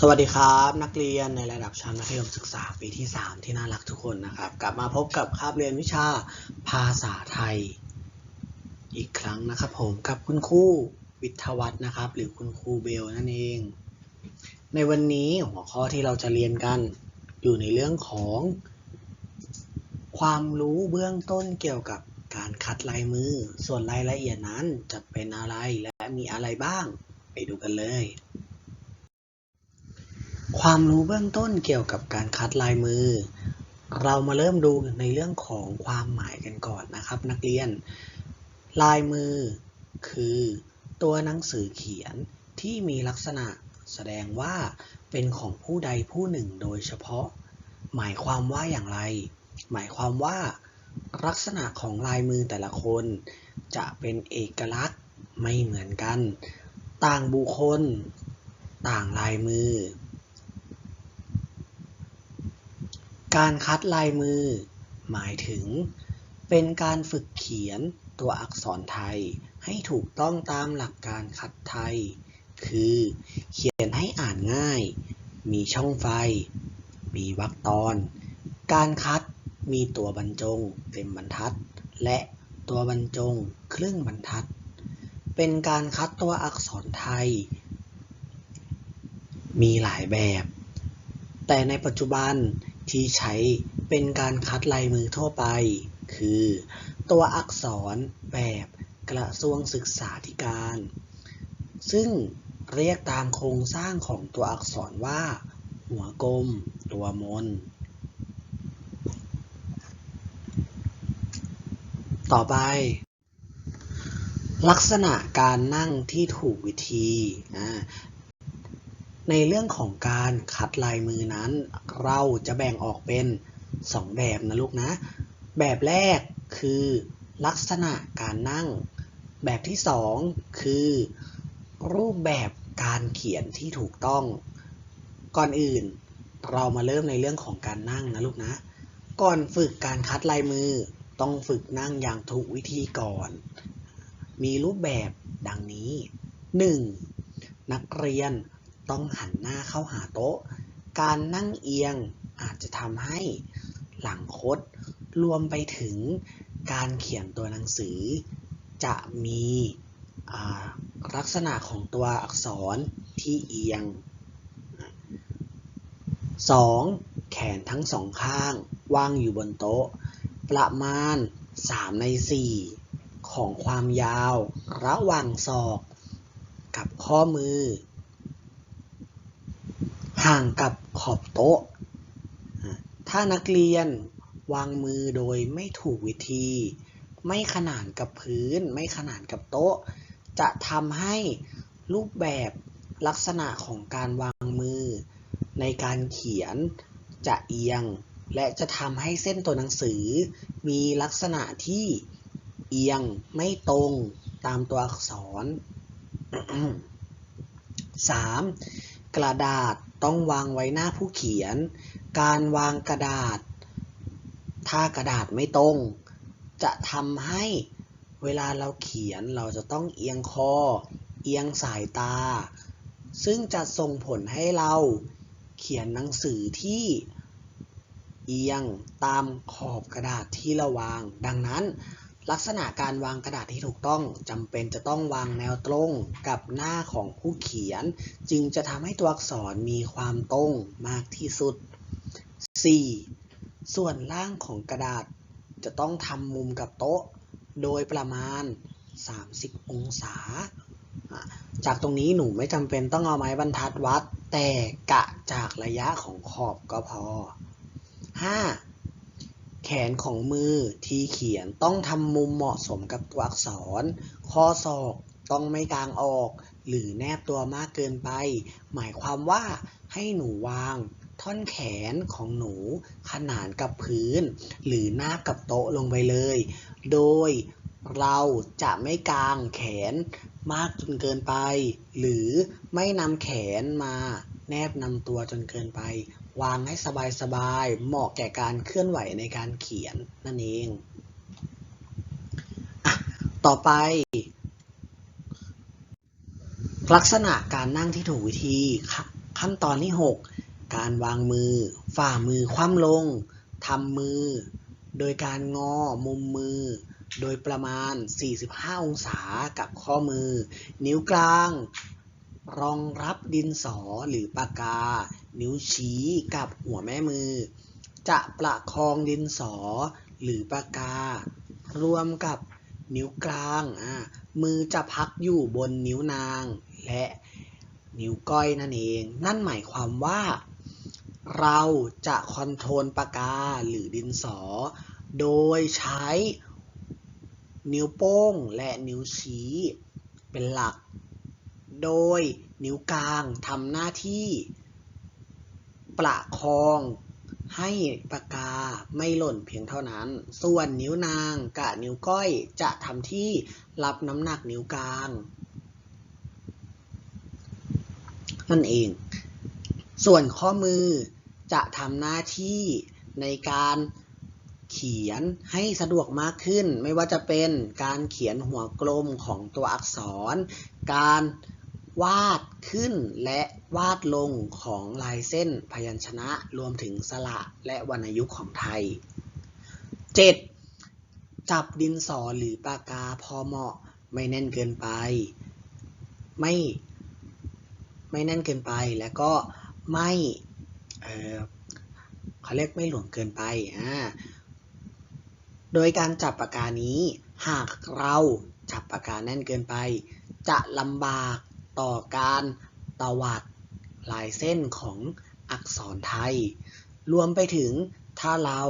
สวัสดีครับ นักเรียนในระดับชั้นมัธยมศึกษาปีที่ 3 ที่น่ารักทุกคนนะครับ กลับมาพบกับคาบเรียนวิชาภาษาไทย อีกครั้งนะครับผมกับคุณครูวิทวัฒน์นะครับ หรือคุณครูเบลนั่นเอง ในวันนี้หัวข้อที่เราจะเรียนกันอยู่ในเรื่องของ ความรู้เบื้องต้นเกี่ยวกับการคัดลายมือ ส่วนรายละเอียดนั้นจะเป็นอะไรและมีอะไรบ้าง ไปดูกันเลย ความรู้เบื้องต้นเกี่ยวกับการคัดลายมือ เรามาเริ่มดูในเรื่องของความหมายกันก่อนนะครับ นักเรียน ลายมือ คือ ตัวหนังสือเขียนที่มีลักษณะแสดงว่าเป็นของผู้ใดผู้หนึ่งโดยเฉพาะ หมายความว่าอย่างไร หมายความว่า ลักษณะของลายมือแต่ละคน จะเป็นเอกลักษณ์ไม่เหมือนกัน ต่างบุคคล ต่างลายมือ การคัดลายมือ หมายถึง เป็นการฝึกเขียนตัวอักษรไทยให้ถูกต้องตามหลักการคัดไทย คือ เขียนให้อ่านง่าย มีช่องไฟ มีวรรคตอน การคัดมีตัวบรรจงเต็มบรรทัด และตัวบรรจงครึ่งบรรทัด เป็นการคัดตัวอักษรไทย มีหลายแบบ แต่ในปัจจุบัน ที่ใช้เป็นการคัดลายมือทั่วไป คือ ตัวอักษรแบบกระทรวงศึกษาธิการ ซึ่งเรียกตามโครงสร้างของตัวอักษรว่า หัวกลม ตัวมน ต่อไป ลักษณะการนั่งที่ถูกวิธี ในเรื่องของการคัดลายมือนั้น เราจะแบ่งออกเป็น 2 แบบนะลูกนะ แบบแรกคือลักษณะการนั่ง แบบที่ 2 คือรูปแบบการเขียนที่ถูกต้อง ก่อนอื่น เรามาเริ่มในเรื่องของการนั่งนะลูกนะ ก่อนฝึกการคัดลายมือต้องฝึกนั่งอย่างถูกวิธีก่อน มีรูปแบบดังนี้ 1. นักเรียน ต้องหันหน้าเข้าหาโต๊ะ การนั่งเอียงอาจจะทำให้หลังคดรวมไปถึงการเขียนตัวหนังสือ จะมีลักษณะของตัวอักษรที่เอียง 2. แขนทั้งสองข้างวางอยู่บนโต๊ะ ประมาณ 3 ใน 4 ของความยาว ระหว่างศอก กับข้อมือ ห่างกับขอบโต๊ะ ถ้านักเรียนวางมือโดยไม่ถูกวิธี ไม่ขนานกับพื้น ไม่ขนานกับโต๊ะ จะทำให้รูปแบบลักษณะของการวางมือ ในการเขียนจะเอียง และจะทำให้เส้นตัวหนังสือ มีลักษณะที่เอียงไม่ตรงตามตัวอักษร 3. กระดาษ ต้องวางไว้หน้าผู้เขียน การวางกระดาษ ถ้ากระดาษไม่ตรง จะทำให้เวลาเราเขียนเราจะต้องเอียงคอ เอียงสายตา ซึ่งจะส่งผลให้เราเขียนหนังสือที่เอียงตามขอบกระดาษที่เราวาง ดังนั้น ลักษณะการวางกระดาษที่ถูกต้องจำเป็นจะต้องวางแนวตรงกับหน้าของผู้เขียน จึงจะทำให้ตัวอักษรมีความตรงมากที่สุด 4. ส่วนล่างของกระดาษจะต้องทำมุมกับโต๊ะ โดยประมาณ 30 องศา จากตรงนี้หนูไม่จำเป็นต้องเอาไม้บรรทัดวัด แต่กะจากระยะของขอบก็พอ 5. แขนของมือที่เขียนต้องทำมุมเหมาะสมกับตัวอักษร ข้อศอกต้องไม่กางออก หรือแนบตัวมากเกินไป หมายความว่าให้หนูวาง ท่อนแขนของหนูขนานกับพื้น หรือหน้ากับโต๊ะลงไปเลย โดยเราจะไม่กางแขนมากจนเกินไป หรือไม่นำแขนมาแนบนำตัวจนเกินไป วางให้สบายๆ เหมาะแก่การเคลื่อนไหวในการเขียนนั่นเองอต่อไป ลักษณะการนั่งที่ถูกวิธีขั้นตอนที่ 6 การวางมือ ฝ่ามือคว่ำลงทำมือ โดยการงอมุมมือ โดยประมาณ 45 องศากับข้อมือ นิ้วกลาง รองรับดินสอหรือปากกา นิ้วชี้กับหัวแม่มือ จะประคองดินสอหรือปากกา รวมกับนิ้วกลางมือจะพักอยู่บนนิ้วนาง และนิ้วก้อยนั่นเอง นั่นหมายความว่า เราจะคอนโทรลปากกาหรือดินสอ โดยใช้นิ้วโป้งและนิ้วชี้เป็นหลัก โดยนิ้วกลางทำหน้าที่ ประคองให้ปากกาไม่หล่นเพียงเท่านั้น ส่วนนิ้วนางกับนิ้วก้อยจะทำที่รับน้ำหนักนิ้วกลาง นั่นเอง ส่วนข้อมือจะทำหน้าที่ในการเขียนให้สะดวกมากขึ้น ไม่ว่าจะเป็นการเขียนหัวกลมของตัวอักษร การ วาดขึ้นและวาดลงของลายเส้นพยัญชนะรวมถึงสระและวรรณยุกต์ของไทย 7. จับดินสอหรือปากกาพอเหมาะไม่แน่นเกินไป ไม่ไม่แน่นเกินไปแล้วก็ไม่เออเขาเรียกไม่หลวมเกินไปอ่าโดยการจับปากกานี้ หากเราจับปากกาแน่นเกินไป จะลำบาก ต่อการตวัดลายเส้นของอักษรไทย รวมไปถึงถ้าเรา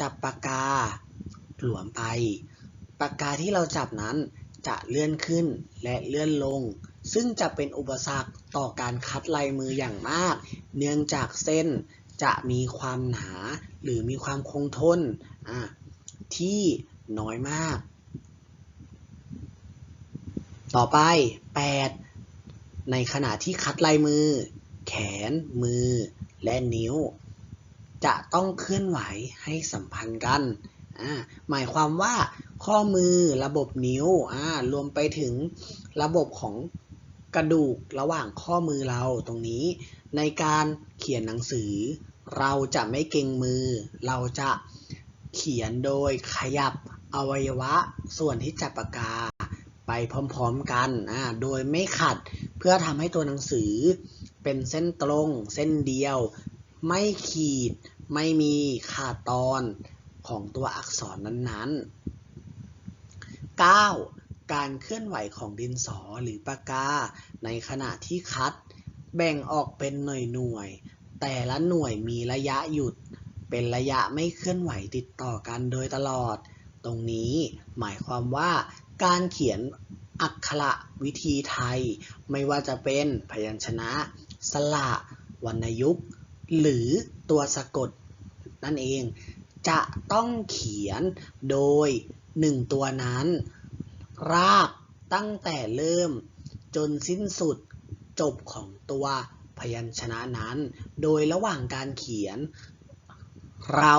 จับปากกาหลวมไป ปากกาที่เราจับนั้นจะเลื่อนขึ้นและเลื่อนลง ซึ่งจะเป็นอุปสรรคต่อการคัดลายมืออย่างมาก เนื่องจากเส้นจะมีความหนาหรือมีความคงทนที่น้อยมาก ต่อไป 8 ในขณะที่คัดลายมือ แขน มือ และนิ้ว จะต้องเคลื่อนไหวให้สัมพันธ์กันหมายความว่าข้อมือระบบนิ้วรวมไปถึงระบบของกระดูกระหว่างข้อมือเราตรงนี้ ในการเขียนหนังสือ เราจะไม่เก่งมือ เราจะเขียนโดยขยับอวัยวะส่วนที่จับปากกาไปพร้อมๆกัน โดยไม่ขัด พื่อทำให้ตัวหนังสือเป็นเส้นตรง เส้นเดียว ไม่ขีด ไม่มีขาดตอนของตัวอักษรนั้นๆ 9. การเคลื่อนไหวของดินสอหรือปากกา ในขณะที่คัด แบ่งออกเป็นหน่วยๆ แต่ละหน่วยมีระยะหยุด เป็นระยะไม่เคลื่อนไหวติดต่อกันโดยตลอด ตรงนี้หมายความว่าการเขียน อักขระวิธีไทย ไม่ว่าจะเป็นพยัญชนะ สระวรรณยุกต์ หรือตัวสะกดนั่นเอง จะต้องเขียนโดยหนึ่งตัวนั้น รากตั้งแต่เริ่ม จนสิ้นสุดจบของตัวพยัญชนะนั้น โดยระหว่างการเขียน เรา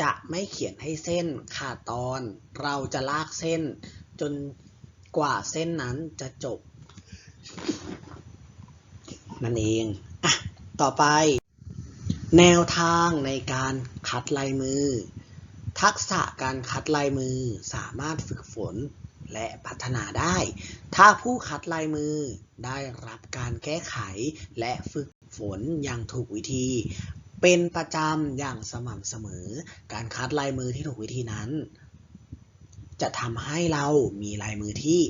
จะไม่เขียนให้เส้นขาดตอน เราจะลากเส้นจน กว่าเส้นนั้นจะจบ นั่นเองอะต่อไป แนวทางในการคัดลายมือ ทักษะการคัดลายมือสามารถฝึกฝนและพัฒนาได้ ถ้าผู้คัดลายมือได้รับการแก้ไขและฝึกฝนอย่างถูกวิธี เป็นประจำอย่างสม่ำเสมอ การคัดลายมือที่ถูกวิธีนั้น จะทำให้เรามีลายมือที่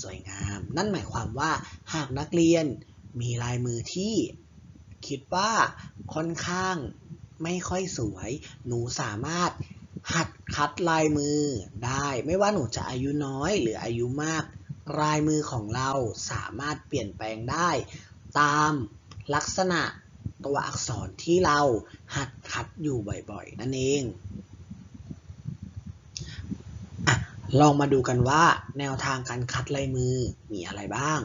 สวยงาม นั่นหมายความว่าหากนักเรียนมีลายมือที่คิดว่าค่อนข้างไม่ค่อยสวย หนูสามารถหัดคัดลายมือได้ ไม่ว่าหนูจะอายุน้อยหรืออายุมาก ลายมือของเราสามารถเปลี่ยนแปลงได้ ตามลักษณะตัวอักษรที่เราหัดคัดอยู่บ่อยๆ นั่นเองอะ ลองมาดูกันว่าแนวทางการคัดลายมือมีอะไรบ้าง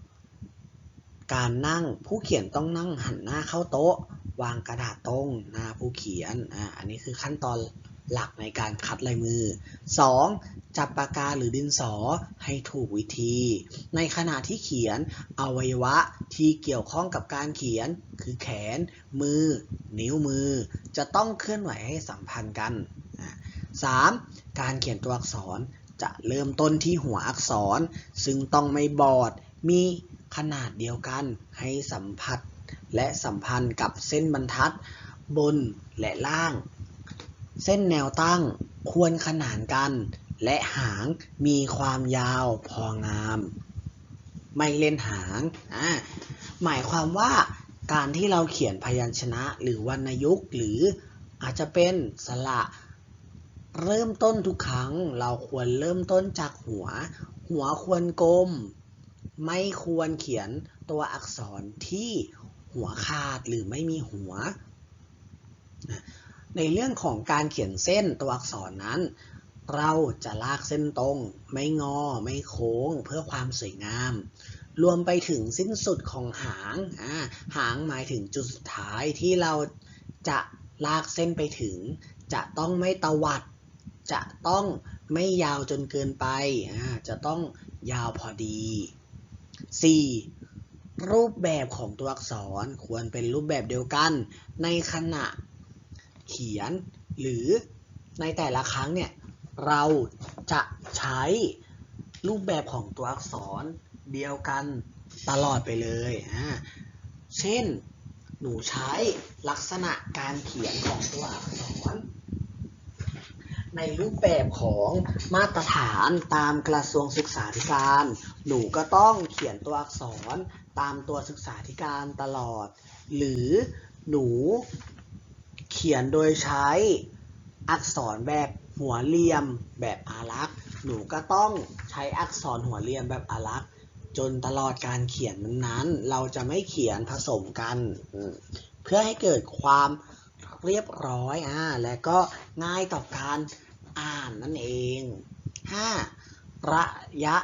1. การนั่งผู้เขียนต้องนั่งหันหน้าเข้าโต๊ะ วางกระดาษตรงหน้าผู้เขียนอ่าอันนี้คือขั้นตอนหลักในการคัดลายมือ 2. จับปากกาหรือดินสอให้ถูกวิธี ในขณะที่เขียนอวัยวะที่เกี่ยวข้องกับการเขียน คือแขน มือ นิ้วมือ จะต้องเคลื่อนไหวให้สัมพันธ์กัน 3. การเขียนตัวอักษรจะเริ่มต้นที่หัวอักษร ซึ่งต้องไม่บอด มีขนาดเดียวกันให้สัมผัส และสัมพันธ์กับเส้นบรรทัด บนและล่าง เส้นแนวตั้งควรขนานกัน และหางมีความยาวพองาม ไม่เล่นหางอ่าหมายความว่าการที่เราเขียนพยัญชนะหรือวรรณยุกต์หรืออาจจะเป็นสระ เริ่มต้นทุกครั้งเราควรเริ่มต้นจากหัว หัวควรกลม ไม่ควรเขียนตัวอักษรที่หัวขาดหรือไม่มีหัว ในเรื่องของการเขียนเส้นตัวอักษรนั้น เราจะลากเส้นตรง ไม่งอ ไม่โค้ง เพื่อความสวยงาม รวมไปถึงสิ้นสุดของหาง หางหมายถึงจุดสุดท้ายที่เราจะลากเส้นไปถึง จะต้องไม่ตวัด จะต้องไม่ยาวจนเกินไป จะต้องยาวพอดี 4. รูปแบบของตัวอักษรควรเป็นรูปแบบเดียวกัน ในขณะเขียน หรือในแต่ละครั้งเนี่ยเราจะใช้รูปแบบของตัวอักษรเดียวกันตลอดไปเลย เช่น หนูใช้ลักษณะการเขียนของตัวอักษร ในรูปแบบของมาตรฐานตามกระทรวงศึกษาธิการ หนูก็ต้องเขียนตัวอักษรตามตัวศึกษาธิการตลอด หรือหนูเขียนโดยใช้อักษรแบบหัวเหลี่ยมแบบอารักษ์ หนูก็ต้องใช้อักษรหัวเหลี่ยมแบบอารักษ์จนตลอดการเขียนนั้นๆ เราจะไม่เขียนผสมกัน เพื่อให้เกิดความเรียบร้อยอ่าและก็ง่ายต่อการ อ่านนั่นเอง 5. ระยะ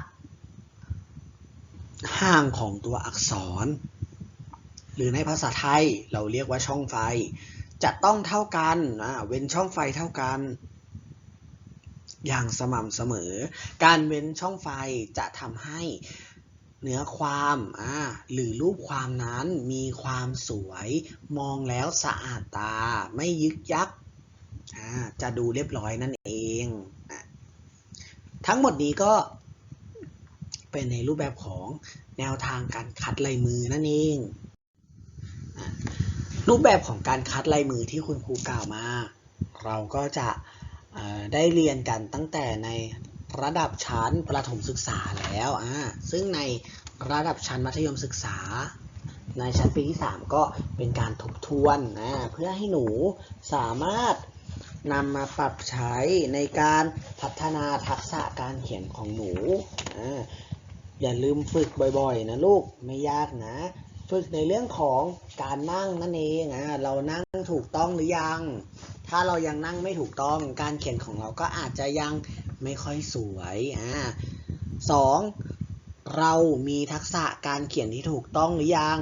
ห่างของตัวอักษร หรือในภาษาไทยเราเรียกว่าช่องไฟ จะต้องเท่ากันเว้นช่องไฟเท่ากัน อย่างสม่ำเสมอ การเว้นช่องไฟจะทำให้เนื้อความอ่าหรือรูปความนั้นมีความสวย มองแล้วสะอาดตา ไม่ยึกยัก จะดูเรียบร้อยนั่นเองอทั้งหมดนี้ก็เป็นในรูปแบบของแนวทางการคัดลายมือนั่นเอง รูปแบบของการคัดลายมือที่คุณครูกล่าวมา เราก็จะได้เรียนกันตั้งแต่ในระดับชั้นประถมศึกษาแล้วซึ่งในระดับชั้นมัธยมศึกษา ในชั้นปีที่ 3 ก็เป็นการทบทวนนะเพื่อให้หนูสามารถ นำมาปรับใช้ในการพัฒนาทักษะการเขียนของหนูออย่าลืมฝึกบ่อยๆ นะลูกไม่ยากนะ ฝึกในเรื่องของการนั่งนั่นเองอ่าเรานั่งถูกต้องหรือยัง ถ้าเรายังนั่งไม่ถูกต้องการเขียนของเราก็อาจจะยังไม่ค่อยสวยอ่าสองเรามีทักษะการเขียนที่ถูกต้องหรือยัง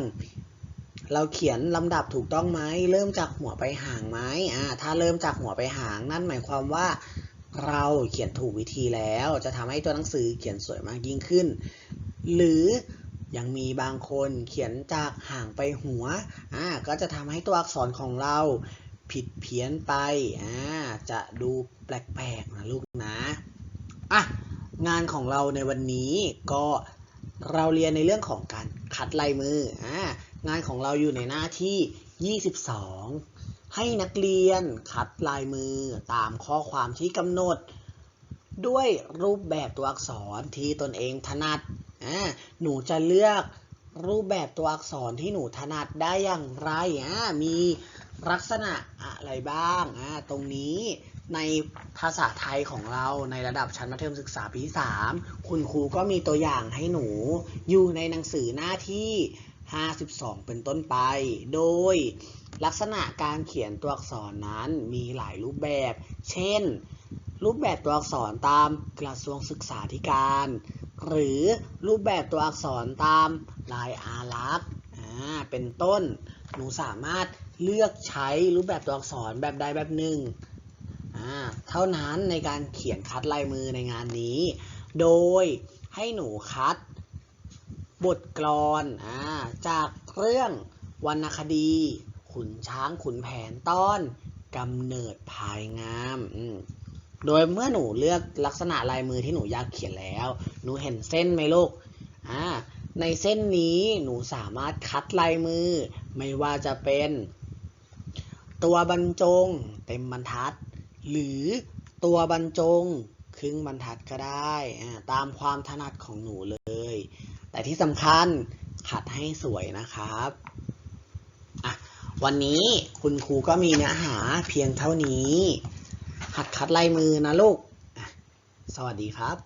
เราเขียนลำดับถูกต้องไหมเริ่มจากหัวไปหางไหมอ่าถ้าเริ่มจากหัวไปหางนั่นหมายความว่า เราเขียนถูกวิธีแล้ว จะทำให้ตัวหนังสือเขียนสวยมากยิ่งขึ้น หรือยังมีบางคนเขียนจากห่างไปหัวอ่าก็จะทำให้ตัวอักษรของเราผิดเพี้ยนไปอ่าจะดูแปลกๆนะลูกนะอะงานของเราในวันนี้ก็เราเรียนในเรื่องของการคัดลายมืออ่า งานของเราอยู่ในหน้าที่ 22 ให้นักเรียนคัดลายมือตามข้อความที่กำหนด ด้วยรูปแบบตัวอักษรที่ตนเองถนัดอ่าหนูจะเลือกรูปแบบตัวอักษรที่หนูถนัดได้อย่างไรอ่ามีลักษณะอะไรบ้างอ่าตรงนี้ในภาษาไทยของเราในระดับชั้นมัธยมศึกษาปีที่3คุณครูก็มีตัวอย่างให้หนูอยู่ในหนังสือหน้าที่ 52 เป็นต้นไป โดยลักษณะการเขียนตัวอักษรนั้นมีหลายรูปแบบ เช่น รูปแบบตัวอักษรตามกระทรวงศึกษาธิการ หรือรูปแบบตัวอักษรตามลายอารักษ์เป็นต้น หนูสามารถเลือกใช้รูปแบบตัวอักษรแบบใดแบบหนึ่ง เท่านั้นในการเขียนคัดลายมือในงานนี้ โดยให้หนูคัด บทกลอนอ่าจากเรื่องวรรณคดี ขุนช้างขุนแผนตอนกำเนิดภายงามอืมโดยเมื่อหนูเลือกลักษณะลายมือที่หนูอยากเขียนแล้ว หนูเห็นเส้นไหมลูกอ่าในเส้นนี้หนูสามารถคัดลายมือ ไม่ว่าจะเป็น ตัวบรรจงเต็มบรรทัด หรือตัวบรรจงครึ่งบรรทัดก็ได้ ตามความถนัดของหนูเลย แต่ที่สำคัญขัดให้สวยนะครับวันนี้คุณครูก็มีเนื้อหาเพียงเท่านี้ หัดคัดลายมือนะลูก สวัสดีครับ